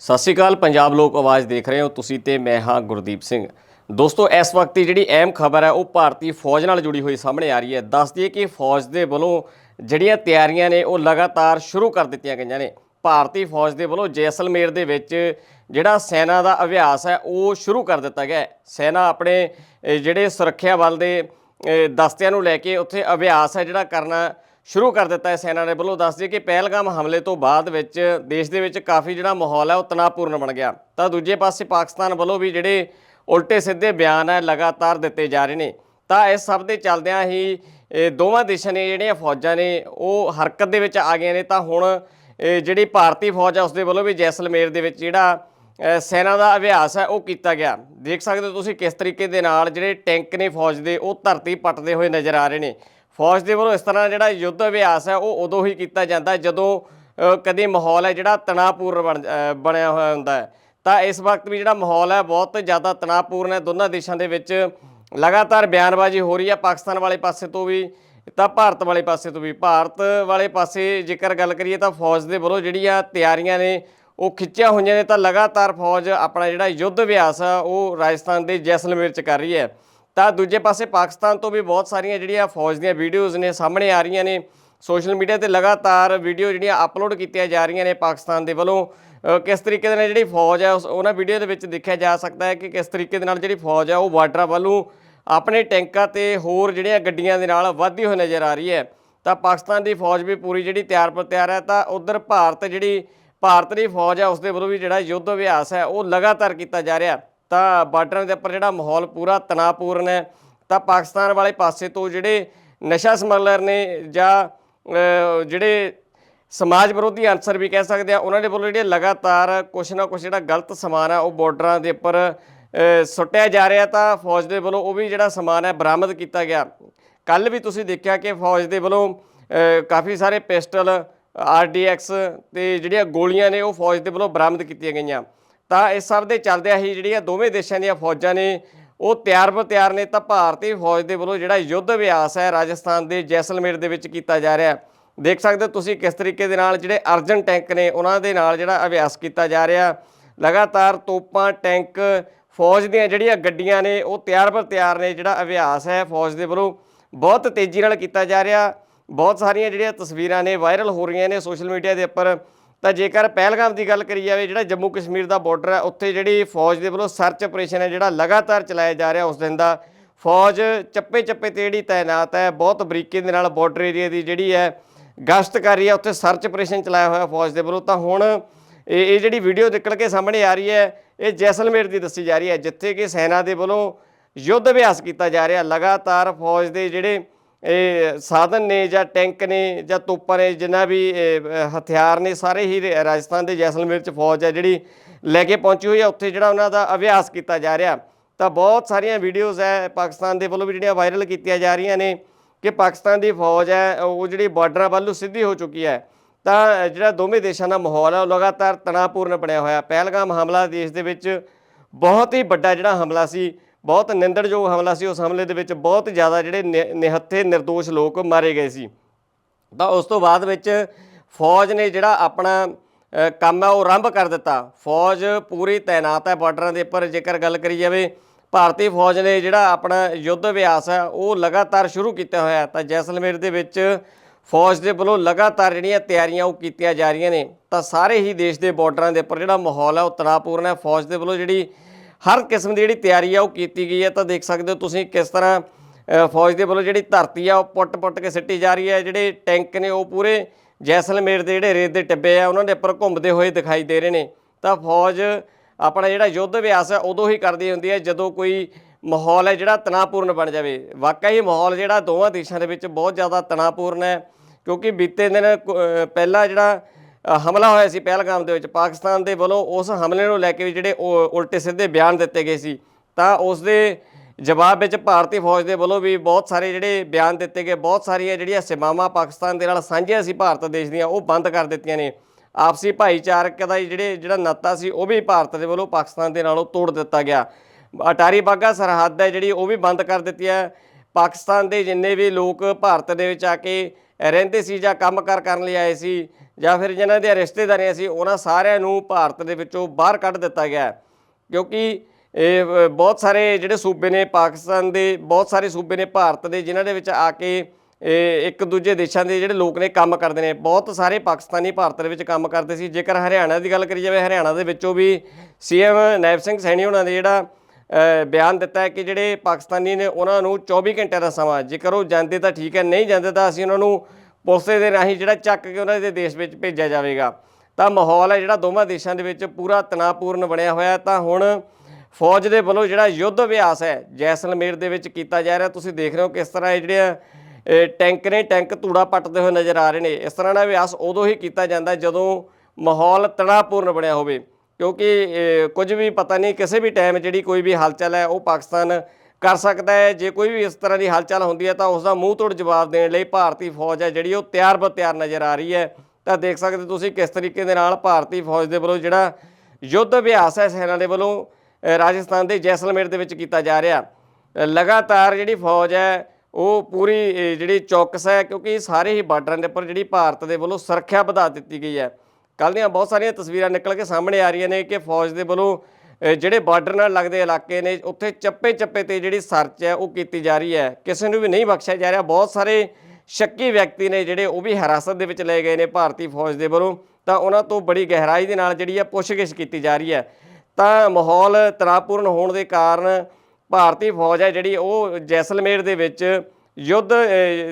ਸਤਿ ਸ਼੍ਰੀ ਅਕਾਲ, ਪੰਜਾਬ ਲੋਕ ਆਵਾਜ਼ ਦੇਖ ਰਹੇ ਹੋ ਤੁਸੀਂ ਤੇ ਮੈਂ ਹਾਂ ਗੁਰਦੀਪ ਸਿੰਘ। ਦੋਸਤੋ, ਇਸ ਵਕਤ ਦੀ ਜਿਹੜੀ ਅਹਿਮ ਖਬਰ ਹੈ, ਉਹ ਭਾਰਤੀ ਫੌਜ ਨਾਲ ਜੁੜੀ ਹੋਈ ਸਾਹਮਣੇ ਆ ਰਹੀ ਹੈ। ਦੱਸ ਦਈਏ ਕਿ ਫੌਜ ਦੇ ਵੱਲੋਂ ਜਿਹੜੀਆਂ ਤਿਆਰੀਆਂ ਨੇ, ਉਹ ਲਗਾਤਾਰ ਸ਼ੁਰੂ ਕਰ ਦਿੱਤੀਆਂ ਗਈਆਂ ਨੇ। ਭਾਰਤੀ ਫੌਜ ਦੇ ਵੱਲੋਂ ਜੈਸਲਮੇਰ ਦੇ ਵਿੱਚ ਜਿਹੜਾ ਸੈਨਾ ਦਾ ਅਭਿਆਸ ਹੈ, ਉਹ ਸ਼ੁਰੂ ਕਰ ਦਿੱਤਾ ਗਿਆ ਸੈਨਾ ਆਪਣੇ ਜਿਹੜੇ ਸੁਰੱਖਿਆ ਬਲ ਦੇ ਦਸਤਿਆਂ ਨੂੰ ਲੈ ਕੇ ਉੱਥੇ ਅਭਿਆਸ ਹੈ, ਜਿਹੜਾ ਕਰਨਾ ਸ਼ੁਰੂ ਕਰ ਦਿੱਤਾ ਹੈ ਸੈਨਾ ਨੇ। ਵੱਲੋਂ ਦੱਸ ਦਈਏ ਕਿ ਪਹਿਲਗਾਮ ਹਮਲੇ ਤੋਂ ਬਾਅਦ ਵਿੱਚ ਦੇਸ਼ ਦੇ ਵਿੱਚ ਕਾਫੀ ਜਿਹੜਾ ਮਾਹੌਲ ਹੈ ਉਹ ਤਣਾਅਪੂਰਨ ਬਣ ਗਿਆ। ਤਾਂ ਦੂਜੇ ਪਾਸੇ ਪਾਕਿਸਤਾਨ ਵੱਲੋਂ ਵੀ ਜਿਹੜੇ ਉਲਟੇ ਸਿੱਧੇ ਬਿਆਨ ਹੈ ਲਗਾਤਾਰ ਦਿੱਤੇ ਜਾ ਰਹੇ ਨੇ। ਤਾਂ ਇਸ ਸਭ ਦੇ ਚੱਲਦਿਆਂ ਹੀ ਦੋਵਾਂ ਦੇਸ਼ਾਂ ਦੀਆਂ ਜਿਹੜੀਆਂ ਫੌਜਾਂ ਨੇ, ਉਹ ਹਰਕਤ ਦੇ ਵਿੱਚ ਆ ਗਈਆਂ ਨੇ। ਤਾਂ ਹੁਣ ਜਿਹੜੀ ਭਾਰਤੀ ਫੌਜ ਹੈ ਉਸ ਦੇ ਵੱਲੋਂ ਵੀ ਜੈਸਲਮੇਰ ਦੇ ਵਿੱਚ ਜਿਹੜਾ ਸੈਨਾ ਦਾ ਅਭਿਆਸ ਹੈ, ਉਹ ਕੀਤਾ ਗਿਆ। ਦੇਖ ਸਕਦੇ ਹੋ ਤੁਸੀਂ ਕਿਸ ਤਰੀਕੇ ਦੇ ਨਾਲ ਜਿਹੜੇ ਟੈਂਕ ਨੇ ਫੌਜ ਦੇ, ਉਹ ਧਰਤੀ ਪੱਟਦੇ ਹੋਏ ਨਜ਼ਰ ਆ ਰਹੇ ਨੇ। ਫੌਜ ਦੇ ਵੱਲੋਂ ਇਸ ਤਰ੍ਹਾਂ ਜਿਹੜਾ ਯੁੱਧ ਅਭਿਆਸ ਹੈ, ਉਹ ਉਦੋਂ ਹੀ ਕੀਤਾ ਜਾਂਦਾ ਜਦੋਂ ਕਦੇ ਮਾਹੌਲ ਹੈ ਜਿਹੜਾ ਤਣਾਅਪੂਰਨ ਬਣ ਬਣਿਆ ਹੋਇਆ ਹੁੰਦਾ ਹੈ। ਤਾਂ ਇਸ ਵਕਤ ਵੀ ਜਿਹੜਾ ਮਾਹੌਲ ਹੈ, ਬਹੁਤ ਜ਼ਿਆਦਾ ਤਣਾਅਪੂਰਨ ਹੈ। ਦੋਨਾਂ ਦੇਸ਼ਾਂ ਦੇ ਵਿੱਚ ਲਗਾਤਾਰ ਬਿਆਨਬਾਜ਼ੀ ਹੋ ਰਹੀ ਹੈ। ਪਾਕਿਸਤਾਨ ਵਾਲੇ ਪਾਸੇ ਤੋਂ ਵੀ, ਤਾਂ ਭਾਰਤ ਵਾਲੇ ਪਾਸੇ ਤੋਂ ਵੀ। ਭਾਰਤ ਵਾਲੇ ਪਾਸੇ ਜੇਕਰ ਗੱਲ ਕਰੀਏ ਤਾਂ ਫੌਜ ਦੇ ਵੱਲੋਂ ਜਿਹੜੀਆਂ ਤਿਆਰੀਆਂ ਨੇ, ਉਹ ਖਿੱਚੀਆਂ ਹੋਈਆਂ ਨੇ। ਤਾਂ ਲਗਾਤਾਰ ਫੌਜ ਆਪਣਾ ਜਿਹੜਾ ਯੁੱਧ ਅਭਿਆਸ ਆ, ਉਹ ਰਾਜਸਥਾਨ ਦੇ ਜੈਸਲਮੇਰ ਚ ਕਰ ਰਹੀ ਹੈ। ਤਾਂ ਦੂਜੇ ਪਾਸੇ ਪਾਕਿਸਤਾਨ ਤੋਂ ਵੀ ਬਹੁਤ ਸਾਰੀਆਂ ਜਿਹੜੀਆਂ ਫੌਜ ਦੀਆਂ ਵੀਡੀਓਜ਼ ਨੇ ਸਾਹਮਣੇ ਆ ਰਹੀਆਂ ਨੇ। ਸੋਸ਼ਲ ਮੀਡੀਆ ਤੇ ਲਗਾਤਾਰ ਵੀਡੀਓ ਜਿਹੜੀਆਂ ਅਪਲੋਡ ਕੀਤੀਆਂ ਜਾ ਰਹੀਆਂ ਨੇ ਪਾਕਿਸਤਾਨ ਦੇ ਵੱਲੋਂ। ਕਿਸ ਤਰੀਕੇ ਦੇ ਨਾਲ ਜਿਹੜੀ ਫੌਜ ਹੈ, ਉਸ ਉਹਨਾਂ ਵੀਡੀਓ ਦੇ ਵਿੱਚ ਦੇਖਿਆ ਜਾ ਸਕਦਾ ਹੈ ਕਿ ਕਿਸ ਤਰੀਕੇ ਦੇ ਨਾਲ ਜਿਹੜੀ ਫੌਜ ਹੈ, ਉਹ ਬਾਰਡਰ ਵੱਲੋਂ ਆਪਣੇ ਟੈਂਕਾਂ ਤੇ ਹੋਰ ਜਿਹੜੀਆਂ ਗੱਡੀਆਂ ਦੇ ਨਾਲ ਵਧਦੀ ਹੋਈ ਨਜ਼ਰ ਆ ਰਹੀ ਹੈ। ਤਾਂ ਪਾਕਿਸਤਾਨ ਦੀ ਫੌਜ ਵੀ ਪੂਰੀ ਜਿਹੜੀ ਤਿਆਰ ਪਰ ਤਿਆਰ ਹੈ, ਤਾਂ ਉਧਰ ਭਾਰਤ ਜਿਹੜੀ ਭਾਰਤ ਦੀ ਫੌਜ ਹੈ ਉਸ ਦੇ ਵੱਲੋਂ ਵੀ ਜਿਹੜਾ ਯੁੱਧ ਅਭਿਆਸ ਹੈ, ਉਹ ਲਗਾਤਾਰ ਕੀਤਾ ਜਾ ਰਿਹਾ। ਤਾਂ ਬਾਰਡਰਾਂ ਦੇ ਉੱਪਰ ਜਿਹੜਾ ਮਾਹੌਲ ਪੂਰਾ ਤਣਾਅਪੂਰਨ ਹੈ, ਤਾਂ ਪਾਕਿਸਤਾਨ ਵਾਲੇ ਪਾਸੇ ਤੋਂ ਜਿਹੜੇ ਨਸ਼ਾ ਸਮਗਲਰ ਨੇ ਜਾਂ ਜਿਹੜੇ ਸਮਾਜ ਵਿਰੋਧੀ ਅਨਸਰ ਵੀ ਕਹਿ ਸਕਦੇ ਆ, ਉਹਨਾਂ ਦੇ ਵੱਲੋਂ ਜਿਹੜੇ ਲਗਾਤਾਰ ਕੁਛ ਨਾ ਕੁਛ ਜਿਹੜਾ ਗਲਤ ਸਮਾਨ ਆ, ਉਹ ਬਾਰਡਰਾਂ ਦੇ ਉੱਪਰ ਸੁੱਟਿਆ ਜਾ ਰਿਹਾ ਤਾਂ ਫੌਜ ਦੇ ਵੱਲੋਂ ਉਹ ਵੀ ਜਿਹੜਾ ਸਮਾਨ ਹੈ ਬਰਾਮਦ ਕੀਤਾ ਗਿਆ। ਕੱਲ ਵੀ ਤੁਸੀਂ ਦੇਖਿਆ ਕਿ ਫੌਜ ਦੇ ਵੱਲੋਂ ਕਾਫੀ ਸਾਰੇ ਪਿਸਟਲ ਆਰਡੀਐਕਸ ਤੇ ਜਿਹੜੀਆਂ ਗੋਲੀਆਂ ਨੇ ਉਹ ਫੌਜ ਦੇ ਵੱਲੋਂ ਬਰਾਮਦ ਕੀਤੀਆਂ ਗਈਆਂ। ਤਾਂ ਇਸ ਸਭ ਦੇ ਚੱਲਦਿਆਂ ਹੀ ਜਿਹੜੀਆਂ ਦੋਵੇਂ ਦੇਸ਼ਾਂ ਦੀਆਂ ਫੌਜਾਂ ਨੇ, ਉਹ ਤਿਆਰ ਬਰ ਤਿਆਰ ਨੇ ਤਾਂ ਭਾਰਤੀ ਫੌਜ ਦੇ ਵੱਲੋਂ ਜਿਹੜਾ ਯੁੱਧ ਅਭਿਆਸ ਹੈ ਰਾਜਸਥਾਨ ਦੇ ਜੈਸਲਮੇਰ ਦੇ ਵਿੱਚ ਕੀਤਾ ਜਾ ਰਿਹਾ ਹੈ। ਦੇਖ ਸਕਦੇ ਹੋ ਤੁਸੀਂ ਕਿਸ ਤਰੀਕੇ ਦੇ ਨਾਲ ਜਿਹੜੇ ਅਰਜਨ ਟੈਂਕ ਨੇ, ਉਹਨਾਂ ਦੇ ਨਾਲ ਜਿਹੜਾ ਅਭਿਆਸ ਕੀਤਾ ਜਾ ਰਿਹਾ। ਲਗਾਤਾਰ ਤੋਪਾਂ, ਟੈਂਕ, ਫੌਜ ਦੀਆਂ ਜਿਹੜੀਆਂ ਗੱਡੀਆਂ ਨੇ, ਉਹ ਤਿਆਰ ਬਰ ਤਿਆਰ ਨੇ ਜਿਹੜਾ ਅਭਿਆਸ ਹੈ ਫੌਜ ਦੇ ਵੱਲੋਂ। ਬਹੁਤ ਤੇਜ਼ੀ ਨਾਲ ਕੀਤਾ ਜਾ ਰਿਹਾ। ਬਹੁਤ ਸਾਰੀਆਂ ਜਿਹੜੀਆਂ ਤਸਵੀਰਾਂ ਨੇ ਵਾਇਰਲ ਹੋ ਰਹੀਆਂ ਨੇ ਸੋਸ਼ਲ ਮੀਡੀਆ ਦੇ ਉੱਪਰ। ਤਾਂ ਜੇਕਰ ਪਹਿਲਗਾਮ ਦੀ ਗੱਲ ਕਰੀ ਜਾਵੇ, ਜਿਹੜਾ ਜੰਮੂ ਕਸ਼ਮੀਰ ਦਾ ਬਾਰਡਰ ਹੈ, ਉੱਥੇ ਜਿਹੜੀ ਫੌਜ ਦੇ ਵੱਲੋਂ ਸਰਚ ਆਪਰੇਸ਼ਨ ਹੈ, ਜਿਹੜਾ ਲਗਾਤਾਰ ਚਲਾਇਆ ਜਾ ਰਿਹਾ ਉਸ ਦਿਨ ਦਾ, ਫੌਜ ਚੱਪੇ ਚੱਪੇ ਤੇ ਜਿਹੜੀ ਤਾਇਨਾਤ ਹੈ, ਬਹੁਤ ਬਰੀਕੀ ਦੇ ਨਾਲ ਬਾਰਡਰ ਏਰੀਆ ਦੀ ਜਿਹੜੀ ਹੈ, ਗਸ਼ਤ ਕਰ ਰਹੀ ਹੈ, ਉੱਥੇ ਸਰਚ ਆਪਰੇਸ਼ਨ ਚਲਾਇਆ ਹੋਇਆ ਫੌਜ ਦੇ ਵੱਲੋਂ। ਤਾਂ ਹੁਣ ਇਹ ਇਹ ਜਿਹੜੀ ਵੀਡੀਓ ਨਿਕਲ ਕੇ ਸਾਹਮਣੇ ਆ ਰਹੀ ਹੈ, ਇਹ ਜੈਸਲਮੇਰ ਦੀ ਦੱਸੀ ਜਾ ਰਹੀ ਹੈ, ਜਿੱਥੇ ਕਿ ਸੈਨਾ ਦੇ ਵੱਲੋਂ ਯੁੱਧ ਅਭਿਆਸ ਕੀਤਾ ਜਾ ਰਿਹਾ, ਲਗਾਤਾਰ ਫੌਜ ਦੇ ਜਿਹੜੇ ਇਹ ਸਾਧਨ ਨੇ ਜਾਂ ਟੈਂਕ ਨੇ ਜਾਂ ਤੋਪਾਂ ਨੇ, ਜਿੰਨਾ ਵੀ ਹਥਿਆਰ ਨੇ, ਸਾਰੇ ਹੀ ਰਾਜਸਥਾਨ ਦੇ ਜੈਸਲਮੇਰ ਚ ਫੌਜ ਹੈ, ਜਿਹੜੀ ਲੈ ਕੇ ਪਹੁੰਚੀ ਹੋਈ ਹੈ। ਉੱਥੇ ਜਿਹੜਾ ਉਹਨਾਂ ਦਾ ਅਭਿਆਸ ਕੀਤਾ ਜਾ ਰਿਹਾ। ਤਾਂ ਬਹੁਤ ਸਾਰੀਆਂ ਵੀਡੀਓਜ਼ ਹੈ ਪਾਕਿਸਤਾਨ ਦੇ ਵੱਲੋਂ ਵੀ ਜਿਹੜੀਆਂ ਵਾਇਰਲ ਕੀਤੀਆਂ ਜਾ ਰਹੀਆਂ ਨੇ ਕਿ ਪਾਕਿਸਤਾਨ ਦੀ ਫੌਜ ਹੈ, ਉਹ ਜਿਹੜੀ ਬਾਰਡਰਾਂ ਵੱਲੋਂ ਸਿੱਧੀ ਹੋ ਚੁੱਕੀ ਹੈ। ਤਾਂ ਜਿਹੜਾ ਦੋਵੇਂ ਦੇਸ਼ਾਂ ਦਾ ਮਾਹੌਲ ਹੈ, ਉਹ ਲਗਾਤਾਰ ਤਣਾਅਪੂਰਨ ਬਣਿਆ ਹੋਇਆ। ਪਹਿਲਗਾਮ ਹਮਲਾ ਦੇਸ਼ ਦੇ ਵਿੱਚ ਬਹੁਤ ਹੀ ਵੱਡਾ ਜਿਹੜਾ ਹਮਲਾ ਸੀ। ਬਹੁਤ ਨਿੰਦਣਯੋਗ ਹਮਲਾ ਸੀ, ਉਸ ਹਮਲੇ ਦੇ ਵਿੱਚ ਬਹੁਤ ਜ਼ਿਆਦਾ ਜਿਹੜੇ ਨਿ- ਨਿਹੱਥੇ નિર્ਦੋਸ਼ ਲੋਕ ਮਾਰੇ ਗਏ ਸੀ। ਤਾਂ ਉਸ ਤੋਂ ਬਾਅਦ ਵਿੱਚ ਫੌਜ ਨੇ ਜਿਹੜਾ ਆਪਣਾ ਕੰਮ ਹੈ ਉਹ ਆਰੰਭ ਕਰ ਦਿੱਤਾ। ਫੌਜ ਪੂਰੀ ਤਾਇਨਾਤ ਹੈ ਬਾਰਡਰਾਂ ਦੇ ਉੱਪਰ, ਜੇਕਰ ਗੱਲ ਕਰੀ ਜਾਵੇ, ਭਾਰਤੀ ਫੌਜ ਨੇ ਜਿਹੜਾ ਆਪਣਾ ਯੁੱਧ ਅਭਿਆਸ ਹੈ, ਉਹ ਲਗਾਤਾਰ ਸ਼ੁਰੂ ਕੀਤਾ ਹੋਇਆ ਤਾਂ ਜੈਸਲਮੇਰ ਦੇ ਵਿੱਚ ਫੌਜ ਦੇ ਵੱਲੋਂ ਲਗਾਤਾਰ ਜਿਹੜੀਆਂ ਤਿਆਰੀਆਂ ਉਹ ਕੀਤੀਆਂ ਜਾ ਰਹੀਆਂ ਨੇ, ਤਾਂ ਸਾਰੇ ਹੀ ਦੇਸ਼ ਦੇ ਬਾਰਡਰਾਂ ਦੇ ਉੱਪਰ ਜਿਹੜਾ ਮਾਹੌਲ ਹੈ, ਉਹ ਤਣਾਅਪੂਰਨ ਹੈ। ਫੌਜ ਦੇ ਵੱਲੋਂ ਜਿਹੜੀ ਹਰ ਕਿਸਮ ਦੀ ਜਿਹੜੀ ਤਿਆਰੀ ਆ ਉਹ ਕੀਤੀ ਗਈ ਹੈ। ਤਾਂ ਦੇਖ ਸਕਦੇ ਹੋ ਤੁਸੀਂ ਕਿਸ ਤਰ੍ਹਾਂ ਫੌਜ ਦੇ ਵੱਲੋਂ ਜਿਹੜੀ ਧਰਤੀ ਆ ਉਹ ਪੁੱਟ-ਪੁੱਟ ਕੇ ਸਿੱਟੀ ਜਾ ਰਹੀ ਹੈ। ਜਿਹੜੇ ਟੈਂਕ ਨੇ ਉਹ ਪੂਰੇ ਜੈਸਲਮੇਰ ਦੇ ਜਿਹੜੇ ਰੇਤ ਦੇ ਟਿੱਬੇ ਆ ਉਹਨਾਂ ਦੇ ਉੱਪਰ ਘੁੰਮਦੇ ਹੋਏ ਦਿਖਾਈ ਦੇ ਰਹੇ ਨੇ। ਤਾਂ ਫੌਜ ਆਪਣਾ ਜਿਹੜਾ ਯੁੱਧ ਅਭਿਆਸ ਹੈ ਉਦੋਂ ਹੀ ਕਰਦੀ ਹੁੰਦੀ ਹੈ ਜਦੋਂ ਕੋਈ ਮਾਹੌਲ ਹੈ ਜਿਹੜਾ ਤਣਾਅਪੂਰਨ ਬਣ ਜਾਵੇ। ਵਾਕਈ ਮਾਹੌਲ ਜਿਹੜਾ ਦੋਵਾਂ ਦੇਸ਼ਾਂ ਦੇ ਵਿੱਚ ਬਹੁਤ ਜ਼ਿਆਦਾ ਤਣਾਅਪੂਰਨ ਹੈ ਕਿਉਂਕਿ ਬੀਤੇ ਦਿਨ ਕੁ- ਅ, ਪਹਿਲਾ ਜਿਹੜਾ ਹਮਲਾ ਹੋਇਆ ਸੀ ਪਹਿਲਗਾਮ ਦੇ ਵਿੱਚ। ਪਾਕਿਸਤਾਨ ਦੇ ਵੱਲੋਂ ਉਸ ਹਮਲੇ ਨੂੰ ਲੈ ਕੇ ਵੀ ਜਿਹੜੇ ਉਹ ਉਲਟੇ ਸਿੱਧੇ ਬਿਆਨ ਦਿੱਤੇ ਗਏ ਸੀ। ਤਾਂ ਉਸ ਦੇ ਜਵਾਬ ਵਿੱਚ ਭਾਰਤੀ ਫੌਜ ਦੇ ਵੱਲੋਂ ਵੀ ਬਹੁਤ ਸਾਰੇ ਜਿਹੜੇ ਬਿਆਨ ਦਿੱਤੇ ਗਏ, ਬਹੁਤ ਸਾਰੀਆਂ ਜਿਹੜੀਆਂ ਸੀਮਾਵਾਂ ਪਾਕਿਸਤਾਨ ਦੇ ਨਾਲ ਸਾਂਝੀਆਂ ਸੀ, ਭਾਰਤ ਦੇਸ਼ ਦੀਆਂ, ਉਹ ਬੰਦ ਕਰ ਦਿੱਤੀਆਂ ਨੇ। ਆਪਸੀ ਭਾਈਚਾਰਕ ਦਾ ਜਿਹੜੇ, ਜਿਹੜਾ ਨਾਤਾ ਸੀ, ਉਹ ਵੀ ਭਾਰਤ ਦੇ ਵੱਲੋਂ ਪਾਕਿਸਤਾਨ ਦੇ ਨਾਲੋਂ ਤੋੜ ਦਿੱਤਾ ਗਿਆ। ਅਟਾਰੀ ਬਾਗਾ ਸਰਹੱਦ ਹੈ ਜਿਹੜੀ, ਉਹ ਵੀ ਬੰਦ ਕਰ ਦਿੱਤੀ ਹੈ। ਪਾਕਿਸਤਾਨ ਦੇ ਜਿੰਨੇ ਵੀ ਲੋਕ ਭਾਰਤ ਦੇ ਵਿੱਚ ਆ ਕੇ ਰਹਿੰਦੇ ਸੀ ਜਾਂ ਕੰਮਕਾਰ ਕਰਨ ਲਈ ਆਏ ਸੀ ਜਾਂ ਫਿਰ ਜਿਨ੍ਹਾਂ ਦੀਆਂ ਰਿਸ਼ਤੇਦਾਰੀਆਂ ਸੀ, ਉਹਨਾਂ ਸਾਰਿਆਂ ਨੂੰ ਭਾਰਤ ਦੇ ਵਿੱਚੋਂ ਬਾਹਰ ਕੱਢ ਦਿੱਤਾ ਗਿਆ ਕਿਉਂਕਿ ਇਹ ਬਹੁਤ ਸਾਰੇ ਜਿਹੜੇ ਸੂਬੇ ਨੇ ਪਾਕਿਸਤਾਨ ਦੇ, ਬਹੁਤ ਸਾਰੇ ਸੂਬੇ ਨੇ ਭਾਰਤ ਦੇ, ਜਿਨ੍ਹਾਂ ਦੇ ਵਿੱਚ ਆ ਕੇ ਇੱਕ ਦੂਜੇ ਦੇਸ਼ਾਂ ਦੇ ਜਿਹੜੇ ਲੋਕ ਨੇ ਕੰਮ ਕਰਦੇ ਨੇ। ਬਹੁਤ ਸਾਰੇ ਪਾਕਿਸਤਾਨੀ ਭਾਰਤ ਦੇ ਵਿੱਚ ਕੰਮ ਕਰਦੇ ਸੀ। ਜੇਕਰ ਹਰਿਆਣਾ ਦੀ ਗੱਲ ਕਰੀ ਜਾਵੇ, ਹਰਿਆਣਾ ਦੇ ਵਿੱਚੋਂ ਵੀ ਸੀਐਮ ਨੈਬ ਸਿੰਘ ਸੈਣੀ ਉਹਨਾਂ ਦੇ ਜਿਹੜਾ ਬਿਆਨ ਦਿੱਤਾ ਹੈ ਕਿ ਜਿਹੜੇ ਪਾਕਿਸਤਾਨੀ ਨੇ ਉਹਨਾਂ ਨੂੰ 24 ਘੰਟਿਆਂ ਦਾ ਸਮਾਂ, ਜੇਕਰ ਉਹ ਜਾਂਦੇ ਤਾਂ ਠੀਕ ਹੈ, ਨਹੀਂ ਜਾਂਦੇ ਤਾਂ ਅਸੀਂ ਉਹਨਾਂ ਨੂੰ ਪੁਲਿਸ ਦੇ ਰਾਹੀਂ ਜਿਹੜਾ ਚੱਕ ਕੇ ਉਹਨਾਂ ਦੇ ਦੇਸ਼ ਵਿੱਚ ਭੇਜਿਆ ਜਾਵੇਗਾ। ਤਾਂ ਮਾਹੌਲ ਹੈ ਜਿਹੜਾ ਦੋਵਾਂ ਦੇਸ਼ਾਂ ਦੇ ਵਿੱਚ ਪੂਰਾ ਤਣਾਅਪੂਰਨ ਬਣਿਆ ਹੋਇਆ ਤਾਂ ਹੁਣ ਫੌਜ ਦੇ ਵੱਲੋਂ ਜਿਹੜਾ ਯੁੱਧ ਅਭਿਆਸ ਹੈ, ਜੈਸਲਮੇਰ ਦੇ ਵਿੱਚ ਕੀਤਾ ਜਾ ਰਿਹਾ। ਤੁਸੀਂ ਦੇਖ ਰਹੇ ਹੋ ਕਿਸ ਤਰ੍ਹਾਂ ਇਹ ਜਿਹੜੇ ਇਹ ਟੈਂਕ ਨੇ ਟੈਂਕ ਧੂੜਾ ਪੱਟਦੇ ਹੋਏ ਨਜ਼ਰ ਆ ਰਹੇ ਨੇ। ਇਸ ਤਰ੍ਹਾਂ ਦਾ ਅਭਿਆਸ ਉਦੋਂ ਹੀ ਕੀਤਾ ਜਾਂਦਾ ਜਦੋਂ ਮਾਹੌਲ ਤਣਾਅਪੂਰਨ ਬਣਿਆ ਹੋਵੇ। ਕਿਉਂਕਿ ਕੁਝ ਵੀ ਪਤਾ ਨਹੀਂ, ਕਿਸੇ ਵੀ ਟਾਈਮ ਜਿਹੜੀ ਕੋਈ ਵੀ ਹਲਚਲ ਹੈ, ਉਹ ਪਾਕਿਸਤਾਨ ਕਰ ਸਕਦਾ ਹੈ। ਜੇ ਕੋਈ ਵੀ ਇਸ ਤਰ੍ਹਾਂ ਦੀ ਹਲਚਲ ਹੁੰਦੀ ਹੈ, ਤਾਂ ਉਸ ਦਾ ਮੂੰਹ ਤੋੜ ਜਵਾਬ ਦੇਣ ਲਈ ਭਾਰਤੀ ਫੌਜ ਹੈ, ਜਿਹੜੀ ਉਹ ਤਿਆਰ ਬਰ ਤਿਆਰ ਨਜ਼ਰ ਆ ਰਹੀ ਹੈ। ਤਾਂ ਦੇਖ ਸਕਦੇ ਤੁਸੀਂ ਕਿਸ ਤਰੀਕੇ ਦੇ ਨਾਲ ਭਾਰਤੀ ਫੌਜ ਦੇ ਵੱਲੋਂ ਜਿਹੜਾ ਯੁੱਧ ਅਭਿਆਸ ਹੈ, ਸੈਨਾ ਦੇ ਵੱਲੋਂ ਰਾਜਸਥਾਨ ਦੇ ਜੈਸਲਮੇਰ ਦੇ ਵਿੱਚ ਕੀਤਾ ਜਾ ਰਿਹਾ। ਲਗਾਤਾਰ ਜਿਹੜੀ ਫੌਜ ਹੈ, ਉਹ ਪੂਰੀ ਜਿਹੜੀ ਚੌਕਸ ਹੈ, ਕਿਉਂਕਿ ਸਾਰੇ ਹੀ ਬਾਰਡਰਾਂ ਦੇ ਉੱਪਰ ਜਿਹੜੀ ਭਾਰਤ ਦੇ ਵੱਲੋਂ ਸੁਰੱਖਿਆ ਵਧਾ ਦਿੱਤੀ ਗਈ ਹੈ। ਕੱਲ੍ਹ ਦੀਆਂ ਬਹੁਤ ਸਾਰੀਆਂ ਤਸਵੀਰਾਂ ਨਿਕਲ ਕੇ ਸਾਹਮਣੇ ਆ ਰਹੀਆਂ ਨੇ ਕਿ ਫੌਜ ਦੇ ਵੱਲੋਂ ਜਿਹੜੇ ਬਾਰਡਰ ਨਾਲ ਲੱਗਦੇ ਇਲਾਕੇ ਨੇ, ਉੱਥੇ ਚੱਪੇ ਚੱਪੇ ਤੇ ਜਿਹੜੀ ਸਰਚ ਹੈ ਉਹ ਕੀਤੀ ਜਾ ਰਹੀ ਹੈ। ਕਿਸੇ ਨੂੰ ਵੀ ਨਹੀਂ ਬਖਸ਼ਿਆ ਜਾ ਰਿਹਾ। ਬਹੁਤ ਸਾਰੇ ਸ਼ੱਕੀ ਵਿਅਕਤੀ ਨੇ ਜਿਹੜੇ ਉਹ ਵੀ ਹਿਰਾਸਤ ਦੇ ਵਿੱਚ ਲਏ ਗਏ ਨੇ ਭਾਰਤੀ ਫੌਜ ਦੇ ਵੱਲੋਂ। ਤਾਂ ਉਹਨਾਂ ਤੋਂ ਬੜੀ ਗਹਿਰਾਈ ਦੇ ਨਾਲ ਜਿਹੜੀ ਹੈ ਪੁੱਛਗਿੱਛ ਕੀਤੀ ਜਾ ਰਹੀ ਹੈ। ਤਾਂ ਮਾਹੌਲ ਤਣਾਅਪੂਰਨ ਹੋਣ ਦੇ ਕਾਰਨ ਭਾਰਤੀ ਫੌਜ ਹੈ ਜਿਹੜੀ ਉਹ ਜੈਸਲਮੇਰ ਦੇ ਵਿੱਚ ਯੁੱਧ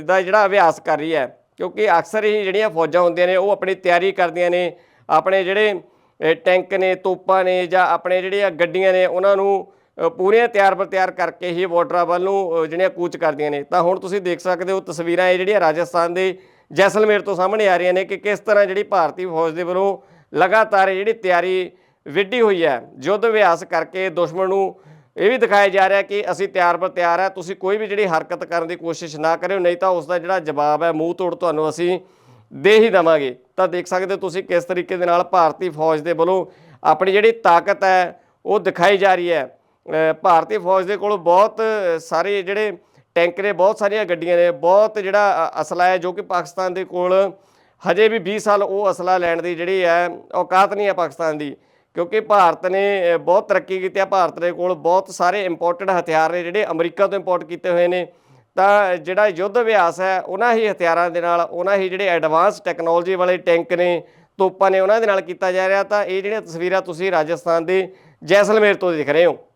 ਦਾ ਜਿਹੜਾ ਅਭਿਆਸ ਕਰ ਰਹੀ ਹੈ। ਕਿਉਂਕਿ ਅਕਸਰ ਹੀ ਜਿਹੜੀਆਂ ਫੌਜਾਂ ਹੁੰਦੀਆਂ ਨੇ, ਉਹ ਆਪਣੀ ਤਿਆਰੀ ਕਰਦੀਆਂ ਨੇ। ਆਪਣੇ ਜਿਹੜੇ ਟੈਂਕ ਨੇ, ਤੋਪਾਂ ਨੇ ਜਾਂ ਆਪਣੇ ਜਿਹੜੀਆਂ ਗੱਡੀਆਂ ਨੇ, ਉਹਨਾਂ ਨੂੰ ਪੂਰੀਆਂ ਤਿਆਰ ਪਰ ਤਿਆਰ ਕਰਕੇ ਹੀ ਬਾਰਡਰਾਂ ਵੱਲ ਨੂੰ ਜਿਹੜੀਆਂ ਕੂਚ ਕਰਦੀਆਂ ਨੇ। ਤਾਂ ਹੁਣ ਤੁਸੀਂ ਦੇਖ ਸਕਦੇ ਹੋ ਤਸਵੀਰਾਂ ਇਹ ਜਿਹੜੀਆਂ ਰਾਜਸਥਾਨ ਦੇ ਜੈਸਲਮੇਰ ਤੋਂ ਸਾਹਮਣੇ ਆ ਰਹੀਆਂ ਨੇ ਕਿ ਕਿਸ ਤਰ੍ਹਾਂ ਜਿਹੜੀ ਭਾਰਤੀ ਫੌਜ ਦੇ ਵੱਲੋਂ ਲਗਾਤਾਰ ਜਿਹੜੀ ਤਿਆਰੀ ਵਿੱਢੀ ਹੋਈ ਹੈ। ਯੁੱਧ ਅਭਿਆਸ ਕਰਕੇ ਦੁਸ਼ਮਣ ਨੂੰ ਇਹ ਵੀ ਦਿਖਾਇਆ ਜਾ ਰਿਹਾ ਕਿ ਅਸੀਂ ਤਿਆਰ ਪਰ ਤਿਆਰ ਹੈ, ਤੁਸੀਂ ਕੋਈ ਵੀ ਜਿਹੜੀ ਹਰਕਤ ਕਰਨ ਦੀ ਕੋਸ਼ਿਸ਼ ਨਾ ਕਰਿਓ, ਨਹੀਂ ਤਾਂ ਉਸ ਦਾ ਜਿਹੜਾ ਜਵਾਬ ਹੈ, ਮੂੰਹ ਤੋੜ ਤੁਹਾਨੂੰ ਅਸੀਂ ਦੇ ਹੀ ਦਵਾਂਗੇ। ਤਾਂ ਦੇਖ ਸਕਦੇ ਹੋ ਤੁਸੀਂ ਕਿਸ ਤਰੀਕੇ ਦੇ ਨਾਲ ਭਾਰਤੀ ਫੌਜ ਦੇ ਵੱਲੋਂ ਆਪਣੀ ਜਿਹੜੀ ਤਾਕਤ ਹੈ, ਉਹ ਦਿਖਾਈ ਜਾ ਰਹੀ ਹੈ। ਭਾਰਤੀ ਫੌਜ ਦੇ ਕੋਲ ਬਹੁਤ ਸਾਰੇ ਜਿਹੜੇ ਟੈਂਕ ਨੇ, ਬਹੁਤ ਸਾਰੀਆਂ ਗੱਡੀਆਂ ਨੇ, ਬਹੁਤ ਜਿਹੜਾ ਅਸਲਾ ਹੈ ਜੋ ਕਿ ਪਾਕਿਸਤਾਨ ਦੇ ਕੋਲ ਹਜੇ ਵੀ 20 ਸਾਲ ਉਹ ਅਸਲਾ ਲੈਣ ਦੀ ਜਿਹੜੀ ਹੈ, ਔਕਾਤ ਨਹੀਂ ਹੈ ਪਾਕਿਸਤਾਨ ਦੀ। ਕਿਉਂਕਿ ਭਾਰਤ ਨੇ ਬਹੁਤ ਤਰੱਕੀ ਕੀਤੀ ਹੈ ਭਾਰਤ ਦੇ ਕੋਲ ਬਹੁਤ ਸਾਰੇ ਇੰਪੋਰਟਡ ਹਥਿਆਰ ਨੇ ਜਿਹੜੇ ਅਮਰੀਕਾ ਤੋਂ ਇੰਪੋਰਟ ਕੀਤੇ ਹੋਏ ਨੇ। ਤਾਂ ਜਿਹੜਾ ਯੁੱਧ ਅਭਿਆਸ ਹੈ, ਉਹਨਾਂ ਹੀ ਹਥਿਆਰਾਂ ਦੇ ਨਾਲ, ਉਹਨਾਂ ਹੀ ਜਿਹੜੇ ਐਡਵਾਂਸ ਟੈਕਨੋਲੋਜੀ ਵਾਲੇ ਟੈਂਕ ਨੇ, ਤੋਪਾਂ ਨੇ, ਉਹਨਾਂ ਦੇ ਨਾਲ ਕੀਤਾ ਜਾ ਰਿਹਾ। ਤਾਂ ਇਹ ਜਿਹੜੀਆਂ ਤਸਵੀਰਾਂ ਤੁਸੀਂ ਰਾਜਸਥਾਨ ਦੇ ਜੈਸਲਮੇਰ ਤੋਂ ਦੇਖ ਰਹੇ ਹੋ।